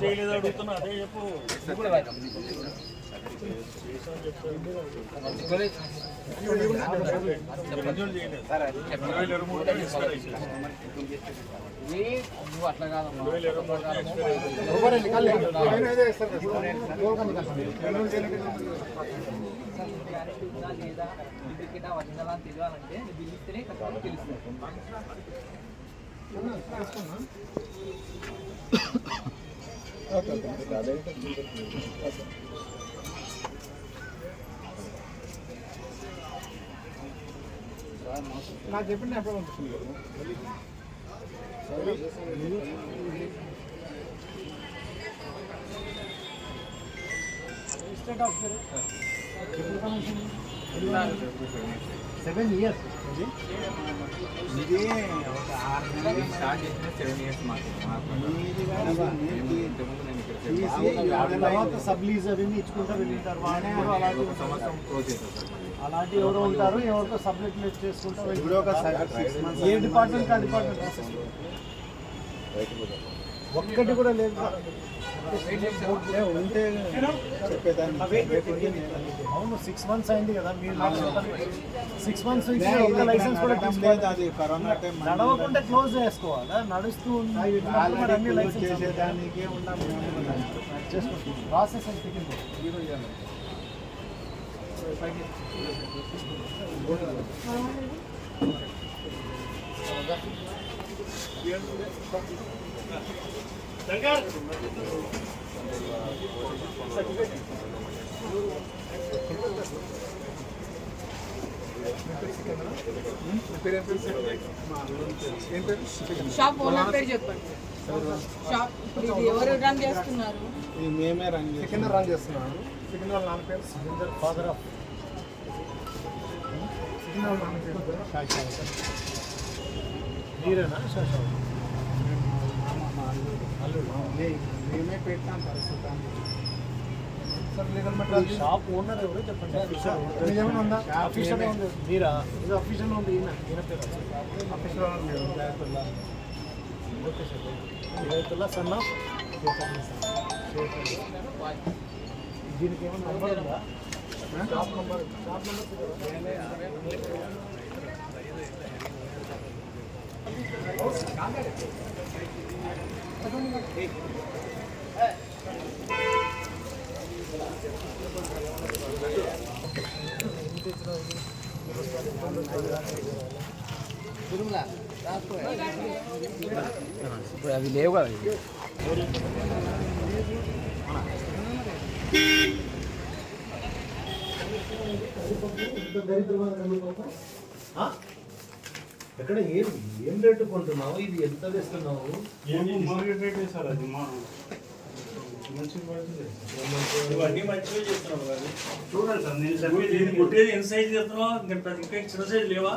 చేయలేదు అడుగుతున్నా అదే చెప్పు నువ్వు అట్లా కాదమ్మా లేదా డూప్లికేటా ఒరిజినల్ అని తెలియాలంటే నువ్వు ఇస్తేనే కస్టమర్ తెలుస్తుంది నాకు చెప్పండి ఎప్పుడు పంపిస్తుంది సెవెన్ ఇయర్స్ ఇది ఒక ఆరు నెలలు. స్టార్ట్ చేసిన సెవెన్ ఇయర్స్ మాకు. తర్వాత సబ్ లీజ్ అవన్నీ ఇచ్చుకుంటా వెళ్ళింటారు వాళ్ళని ఎవరో అలాంటి ఒక సంవత్సరం అలాంటి ఎవరో ఉంటారు ఎవరితో సబ్మిట్ చేసుకుంటా వెళ్ళి ఏ డిపార్ట్మెంట్ ఆ డిపార్ట్మెంట్ ఒక్కటి కూడా లేదు. ఉంటే అవును సిక్స్ మంత్స్ అయింది కదా మీరు సిక్స్ మంత్స్ నుంచి ఒక్క లైసెన్స్ కూడా తీసుకోలేదు అది కరోనా టైం నడవకుండా క్లోజ్ చేసుకోవాలా నడుస్తూ ఉంది మరి అన్ని లైసెన్స్ చేసేదానికి ఉన్నాం ప్రాసెస్ అంటే షాప్ ఓనర్ పేరు చెప్పండి. షాప్ ఎవరు రన్ చేస్తున్నారు? మేమే రన్ సెకండ్ రన్ చేస్తున్నాను. సెకండ్ వాళ్ళ నాన్న పేరు సురేందర్. ఫాదర్ ఆఫ్ సెకండ్ వాళ్ళ నాన్న పేరు మీరేనా? మే- మేమే పెట్టాం మెటీరియల్ షాప్ ఓనర్ ఎవరో చెప్పండి. మీరా? ఇది అఫీషియల్ ఉంది ఈయన. పేరు official okay sir Hidayatullah son of దీనికి ఏమైనా నంబర్ ఉందా? షాప్ నంబర్ షాప్ నంబర్ ఇప్పుడు అవి లేవు కదా దరిద్రమైన ఎక్కడ ఏం ఏం రేటు కొంటున్నావు? ఇది ఎంత వేస్తున్నావు? సార్ అది మా మంచి ఇవన్నీ మంచిగా చేస్తున్నావు కదా. చూడండి సార్ నేను ఎంత సైజ్ ఇంకా చిన్న లేవా?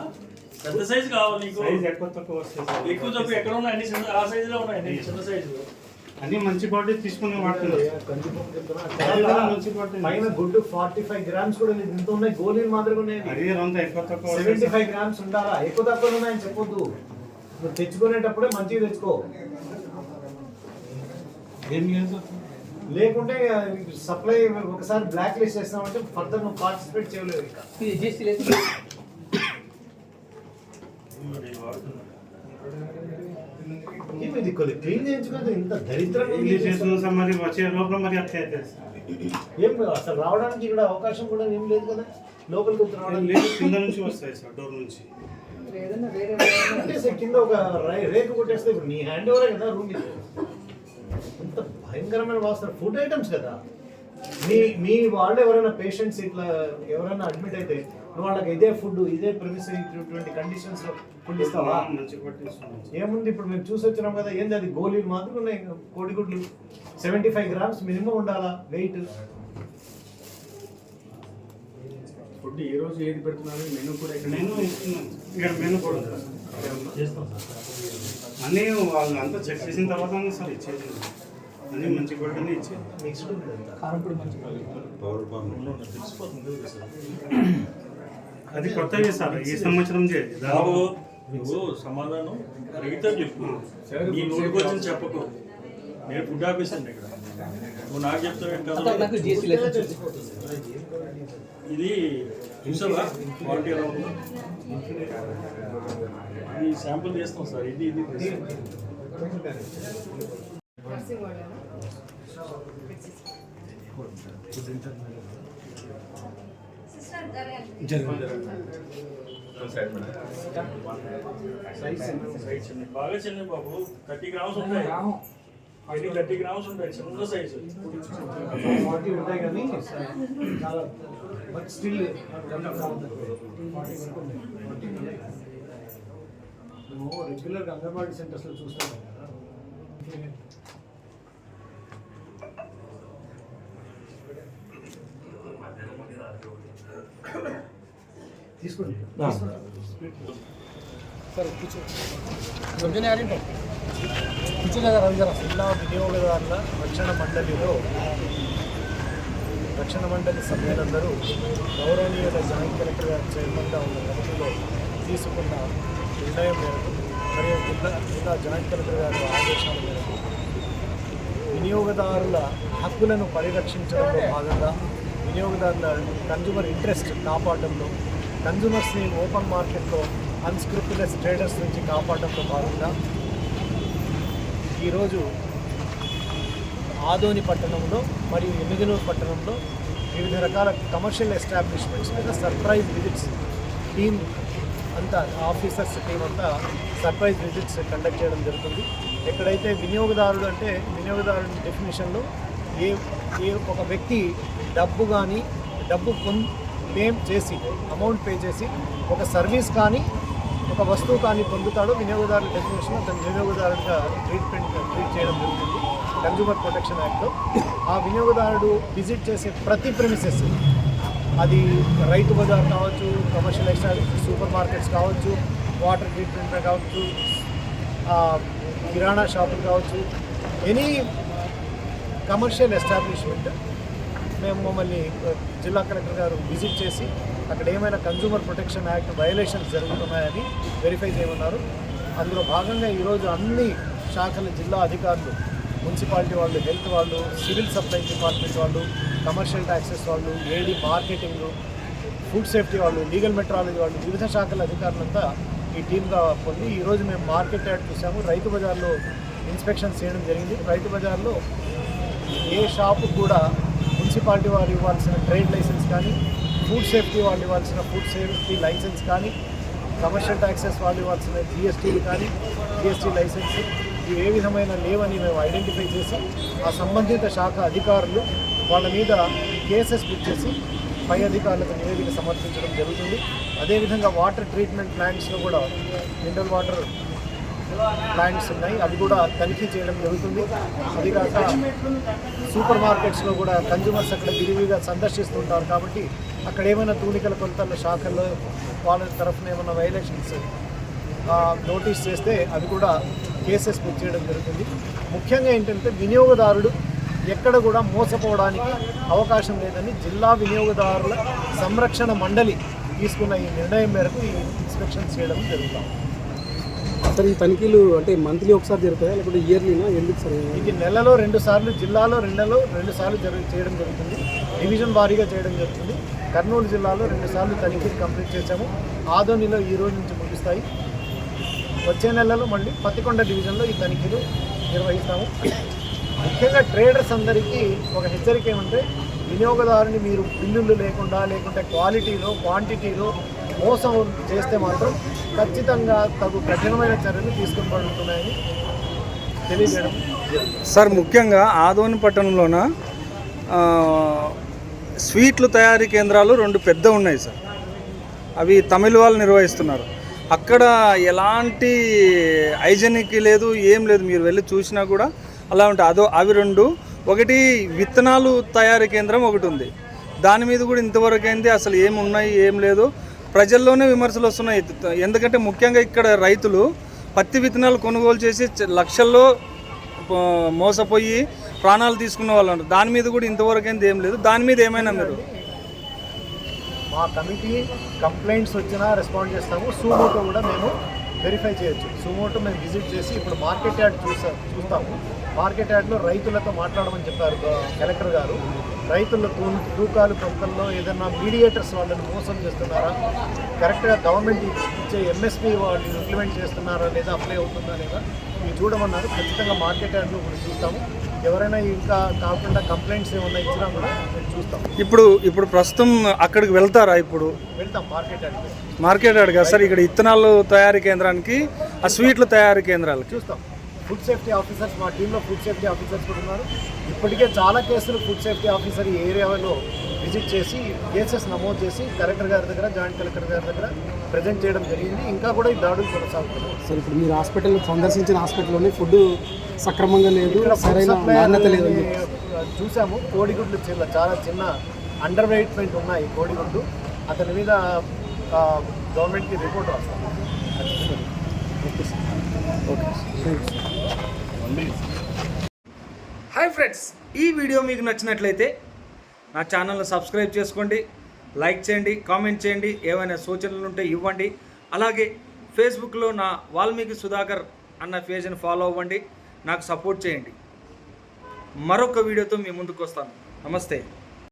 పెద్ద సైజ్ కావాలి నీకు. ఎక్కువ తక్కువ వస్తాయి ఎక్కువ తక్కువ ఎక్కడ ఉన్నాయి? అన్ని చిన్న ఆ సైజులో ఉన్నాయి చిన్న సైజు అన్ని మంచి బాడీ తీసుకుని మంచి బాడీ పైన గుడ్డు ఫార్టీ ఫైవ్ గ్రామ్స్ కూడా ఇంత ఉన్నాయి గోళీలు మాదిరిగా ఉన్నాయి. వస్తాయి సెవెంటీ ఫైవ్ గ్రామ్స్ ఉండాలా? ఎక్కువ తక్కువ ఉన్నాయని చెప్పొద్దు. నువ్వు తెచ్చుకునేటప్పుడే మంచిగా తెచ్చుకో. ఏం లేదు. లేకుంటే సప్లై ఒకసారి బ్లాక్ లిస్ట్ చేస్తామంటే ఫర్దర్ నువ్వు పార్టిసిపేట్ చేయలేవు ఇక. ఇది కొద్దిగా క్లీన్ చేయించుకోదు ఇంత చేసిన మరి వచ్చే లోపల మరి అట్లా అయితే ఏం అసలు రావడానికి ఇక్కడ అవకాశం కూడా ఏం లేదు కదా? లోపలికి రావడానికి. లేదు కింద నుంచి వస్తాయి సార్ డోర్ నుంచి. కింద ఒక రై- రేకు కొట్టేస్తే ఇప్పుడు నీ హ్యాండ్ ఓవరే కదా రూమ్ ఇది. ఎంత భయంకరమైన వాసన. ఫుడ్ ఐటమ్స్ కదా? మీ మీ వాళ్ళు ఎవరైనా పేషెంట్స్ ఇట్లా ఎవరైనా అడ్మిట్ అయితే నువ్వు వాళ్ళకి ఇదే ఫుడ్ ఇదే ప్రిమిస్ ఇటువంటి కండిషన్స్లో ఫుడ్ ఇస్తావా? ఏముంది ఇప్పుడు మేము చూసి వచ్చినాం కదా ఏంది అది? గోళీలు మాత్రం ఉన్నాయి కోడిగుడ్లు. సెవెంటీ ఫైవ్ గ్రామ్స్ మినిమం ఉండాలా? వెయిట్ ఫుడ్ ఏ రోజు ఏది పెడుతున్నారు? మెనూ కూడా ఇక్కడ మెనూ ఇస్తున్నాను ఇక్కడ మెనూ కూడా. చేస్తాం సార్ అన్నీ వాళ్ళు అంతా చెక్ చేసిన తర్వాత సార్ ఇచ్చేది. అన్నీ మంచి బాడీని ఇచ్చేది. మిక్స్డ్ కారం పొడి మంచి తెలిసిపోతుంది కదా సార్. అది కొత్తవి సార్ ఈ సంవత్సరం చేయాలి బాబు నువ్వు సమాధానం రైతు చెప్పు. నీ నోటికి వచ్చింది చెప్పకు. నేను ఫుడ్ ఆఫీసర్ ఇక్కడ. నువ్వు నాకు చెప్తావు ఇది చూసావా? క్వాలిటీ ఎలా ఉందో? ఇది శాంపుల్ చేస్తాం సార్. ఇది ఇది. సైజ్ చిన్న బాగా చిన్న బాబు థర్టీ గ్రామ్స్ ఉంటాయి ఇది థర్టీ గ్రామ్స్ ఉంటాయి చిన్న సైజు ఫార్టీ ఉంటాయి కానీ చాలా బట్ స్టిల్ మేము రెగ్యులర్గా అంగన్వాడీ సెంటర్స్లో చూస్తాం కదా తీసుకోండి. సార్ కూర్చో. జిల్లా వినియోగదారుల రక్షణ మండలిలో రక్షణ మండలి సభ్యులందరూ గౌరవనీయుల జాయింట్ కలెక్టర్ గారి చైర్మన్గా ఉన్న కమిటీలో తీసుకున్న నిర్ణయం మేరకు మరియు జిల్లా జిల్లా జాయింట్ కలెక్టర్ గారి ఆదేశాల మేరకు వినియోగదారుల హక్కులను పరిరక్షించడంలో భాగంగా వినియోగదారుల కన్జ్యూమర్ ఇంట్రెస్ట్ కాపాడడంలో కన్జ్యూమర్స్ని ఓపెన్ మార్కెట్లో అన్స్క్రిప్ట్లెస్ ట్రేడర్స్ నుంచి కాపాడడంలో భాగంగా ఈరోజు ఆదోని పట్టణంలో మరియు ఎమ్మిగనూరు పట్టణంలో వివిధ రకాల కమర్షియల్ ఎస్టాబ్లిష్మెంట్స్ మీద సర్ప్రైజ్ విజిట్స్ టీమ్ అంతా ఆఫీసర్స్ టీం అంతా సర్ప్రైజ్ విజిట్స్ కండక్ట్ చేయడం జరుగుతుంది. ఎక్కడైతే వినియోగదారుడు అంటే వినియోగదారుడి డెఫినేషన్లో ఏ ఏ ఒక వ్యక్తి డబ్బు కానీ డబ్బు పొం పే చేసి అమౌంట్ పే చేసి ఒక సర్వీస్ కానీ ఒక వస్తువు కానీ పొందుతాడో వినియోగదారుల డెఫినేషన్ అతను వినియోగదారుడిగా ట్రీట్మెంట్ ట్రీట్ చేయడం జరుగుతుంది. కన్జ్యూమర్ ప్రొటెక్షన్ యాక్ట్లో ఆ వినియోగదారుడు విజిట్ చేసే ప్రతి ప్రెమిసెస్ అది రైతు బజార్ కావచ్చు కమర్షియల్ ఎక్స్ట్రా సూపర్ మార్కెట్స్ కావచ్చు వాటర్ ట్రీట్మెంట్ కావచ్చు కిరాణా షాపులు కావచ్చు ఎనీ కమర్షియల్ ఎస్టాబ్లిష్మెంట్. మేము మమ్మల్ని జిల్లా కలెక్టర్ గారు విజిట్ చేసి అక్కడ ఏమైనా కన్జ్యూమర్ ప్రొటెక్షన్ యాక్ట్ వయలేషన్స్ జరుగుతున్నాయని వెరిఫై చేయమన్నారు. అందులో భాగంగా ఈరోజు అన్ని శాఖల జిల్లా అధికారులు మున్సిపాలిటీ వాళ్ళు హెల్త్ వాళ్ళు సివిల్ సప్లై డిపార్ట్మెంట్ వాళ్ళు కమర్షియల్ ట్యాక్సెస్ వాళ్ళు A D marketing food safety వాళ్ళు లీగల్ మెట్రాలజీ వాళ్ళు వివిధ శాఖల అధికారులంతా ఈ టీమ్గా పొంది ఈరోజు మేము మార్కెట్ యాడ్ చూసాము. రైతు బజార్లో ఇన్స్పెక్షన్స్ చేయడం జరిగింది. రైతు బజార్లో ఏ షాపు కూడా మున్సిపాలిటీ వారు ఇవ్వాల్సిన ట్రేడ్ లైసెన్స్ కానీ ఫుడ్ సేఫ్టీ వాళ్ళు ఇవ్వాల్సిన ఫుడ్ సేఫ్టీ లైసెన్స్ కానీ కమర్షియల్ ట్యాక్సెస్ వాళ్ళు ఇవ్వాల్సిన జిఎస్టీలు కానీ జిఎస్టీ లైసెన్స్ ఇవి ఏ విధమైన లేవని మేము ఐడెంటిఫై చేసి ఆ సంబంధిత శాఖ అధికారులు వాళ్ళ మీద కేసెస్ బుక్ చేసి పై అధికారులకు నివేదిక సమర్పించడం జరుగుతుంది. అదేవిధంగా వాటర్ ట్రీట్మెంట్ ప్లాంట్స్లో కూడా మినరల్ వాటర్ ప్లాంట్స్ ఉన్నాయి. అవి కూడా తనిఖీ చేయడం జరుగుతుంది. అదిగాక సూపర్ మార్కెట్స్లో కూడా కన్జ్యూమర్స్ అక్కడ విరివిగా సందర్శిస్తుంటారు కాబట్టి అక్కడ ఏమైనా తూనికల కొలతల శాఖల్లో వాళ్ళ తరఫున ఏమైనా వైలేషన్స్ నోటీస్ చేస్తే అవి కూడా కేసెస్ బుక్ చేయడం జరుగుతుంది. ముఖ్యంగా ఏంటంటే వినియోగదారుడు ఎక్కడ కూడా మోసపోవడానికి అవకాశం లేదని జిల్లా వినియోగదారుల సంరక్షణ మండలి తీసుకున్న ఈ నిర్ణయం మేరకు ఈ ఇన్స్పెక్షన్స్ చేయడం జరుగుతుంది. సార్ ఈ తనిఖీలు అంటే మంత్లీ ఒకసారి జరుగుతాయా? లేకపోతే ఇయర్లీనా? ఎందుకు సార్? ఇది నెలలో రెండు సార్లు జిల్లాలో రెండలో రెండు సార్లు జరుగు చేయడం జరుగుతుంది. డివిజన్ వారీగా చేయడం జరుగుతుంది. కర్నూలు జిల్లాలో రెండు సార్లు తనిఖీలు కంప్లీట్ చేశాము. ఆదోనిలో ఈ రోజు నుంచి ముగిస్తాయి. వచ్చే నెలలో మళ్ళీ పత్తికొండ డివిజన్లో ఈ తనిఖీలు నిర్వహిస్తాము. ముఖ్యంగా ట్రేడర్స్ అందరికీ ఒక హెచ్చరిక ఏమంటే వినియోగదారుని మీరు బిల్లులు లేకుండా లేకుంటే క్వాలిటీలో క్వాంటిటీలో మోసం చేస్తే మాత్రం ఖచ్చితంగా తగు కఠినమైన చర్యలు తీసుకుని తెలియజేయడం. సార్ ముఖ్యంగా ఆదోని పట్టణంలోన స్వీట్లు తయారీ కేంద్రాలు రెండు పెద్ద ఉన్నాయి సార్. అవి తమిళ వాళ్ళు నిర్వహిస్తున్నారు. అక్కడ ఎలాంటి హైజెనిక్ లేదు ఏం లేదు. మీరు వెళ్ళి చూసినా కూడా అలా ఉంటాయి. అదో అవి రెండు. ఒకటి విత్తనాలు తయారీ కేంద్రం ఒకటి ఉంది. దాని మీద కూడా ఇంతవరకు అయింది. అసలు ఏమి ఉన్నాయి ఏం లేదు. ప్రజల్లోనే విమర్శలు వస్తున్నాయి. ఎందుకంటే ముఖ్యంగా ఇక్కడ రైతులు పత్తి విత్తనాలు కొనుగోలు చేసి లక్షల్లో మోసపోయి ప్రాణాలు తీసుకున్న వాళ్ళు దాని మీద కూడా ఇంతవరకు ఏంది ఏం లేదు. దాని మీద ఏమైనా మీరు? మా కమిటీ కంప్లైంట్స్ వచ్చినా రెస్పాండ్ చేస్తాము. సూమోటో కూడా మేము వెరిఫై చేయొచ్చు. సుమోటో మేము విజిట్ చేసి ఇప్పుడు మార్కెట్ యార్డ్ చూసా చూస్తాము. మార్కెట్ యార్డ్లో రైతులతో మాట్లాడమని చెప్పారు కలెక్టర్ గారు. రైతుల తూ తూకాలు కొలతల్లో ఏదైనా మీడియేటర్స్ వాళ్ళని మోసం చేస్తున్నారా? కరెక్ట్గా గవర్నమెంట్ ఇచ్చే ఎంఎస్పీ వాళ్ళు ఇంప్లిమెంట్ చేస్తున్నారా లేదా అప్లై అవుతుందా లేదా? ఇవి చూడమన్నారు. ఖచ్చితంగా మార్కెట్ యార్డ్లో కూడా చూస్తాము. ఎవరైనా ఇంకా కాకుండా కంప్లైంట్స్ ఏమన్నా ఇచ్చినా కూడా మేము చూస్తాం. ఇప్పుడు ఇప్పుడు ప్రస్తుతం అక్కడికి వెళ్తారా ఇప్పుడు? వెళ్తాం మార్కెట్ యార్డ్కి. మార్కెట్ అడిగా సార్ ఇక్కడ ఇత్తనాలు తయారీ కేంద్రానికి ఆ స్వీట్ల తయారీ కేంద్రాలకి. చూస్తాం. ఫుడ్ సేఫ్టీ ఆఫీసర్స్ మా టీంలో ఫుడ్ సేఫ్టీ ఆఫీసర్స్ కూడా ఉన్నారు. ఇప్పటికే చాలా కేసులు ఫుడ్ సేఫ్టీ ఆఫీసర్ ఈ ఏరియాలో విజిట్ చేసి కేసెస్ నమోదు చేసి కలెక్టర్ గారి దగ్గర జాయింట్ కలెక్టర్ గారి దగ్గర ప్రజెంట్ చేయడం జరిగింది. ఇంకా కూడా ఈ దాడులు కొనసాగుతున్నాయి. సార్ ఇప్పుడు మీరు హాస్పిటల్ సందర్శించిన హాస్పిటల్లోనే ఫుడ్ సక్రమంగా లేదు సరైన నాణ్యత లేదు చూసాము. కోడిగుడ్లు చిన్న చాలా చిన్న అండర్ వెయిట్మెంట్ ఉన్నాయి కోడిగుడ్డు అతని మీద గవర్నమెంట్కి రిపోర్ట్ రాస్తాం. హాయ్ ఫ్రెండ్స్ ఈ వీడియో మీకు నచ్చినట్లయితే నా ఛానల్ని సబ్స్క్రైబ్ చేసుకోండి లైక్ చేయండి కామెంట్ చేయండి ఏమైనా సూచనలు ఉంటే ఇవ్వండి. అలాగే ఫేస్బుక్లో నా వాల్మీకి సుధాకర్ అన్న పేజ్ని ఫాలో అవ్వండి నాకు సపోర్ట్ చేయండి. మరొక వీడియోతో మీ ముందుకు వస్తాను. నమస్తే.